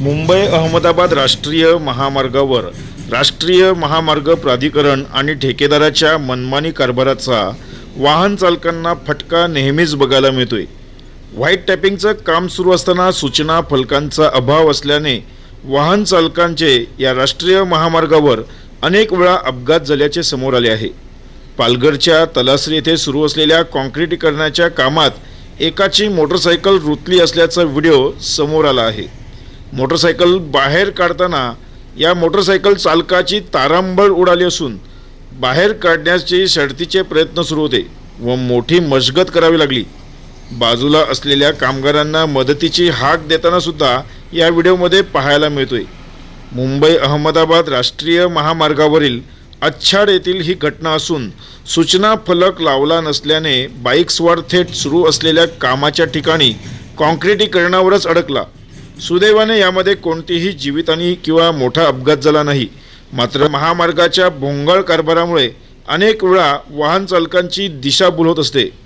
मुंबई अहमदाबाद राष्ट्रीय महामार्गावर राष्ट्रीय महामार्ग प्राधिकरण आणि ठेकेदाराच्या मनमानी कारभाराचा वाहन चालकांना फटका नेहमीच बघायला मिळतोय. व्हाईट टॅपिंगचं काम सुरू असताना सूचना फलकांचा अभाव असल्याने वाहन चालकांचे या राष्ट्रीय महामार्गावर अनेक वेळा अपघात झाल्याचे समोर आले आहे. पालघरच्या तलासरी येथे सुरू असलेल्या काँक्रीटीकरणाच्या कामात एकाची मोटरसायकल रुतली असल्याचा व्हिडिओ समोर आला आहे. मोटरसायकल बाहेर काढताना या मोटरसायकल चालकाची तारांबळ उडाली असून बाहेर काढण्याचे शर्तीचे प्रयत्न सुरू होते व मोठी मशगत करावी लागली. बाजूला असलेल्या कामगारांना मदतीची हाक देताना सुद्धा या व्हिडिओमध्ये पाहायला मिळतोय. मुंबई अहमदाबाद राष्ट्रीय महामार्गावरील अच्छाड येथील ही घटना असून सूचना फलक लावला नसल्याने बाईक्सवर थेट सुरू असलेल्या कामाच्या ठिकाणी कॉन्क्रिटीकरणावरच अडकला. सुदैवाने यामध्ये कोणतीही जीवितहानी किंवा मोठा अपघात झाला नाही. मात्र महामार्गाच्या भोंगळ कारभारामुळे अनेक वेळा वाहन चालकांची दिशाभूल होत असते.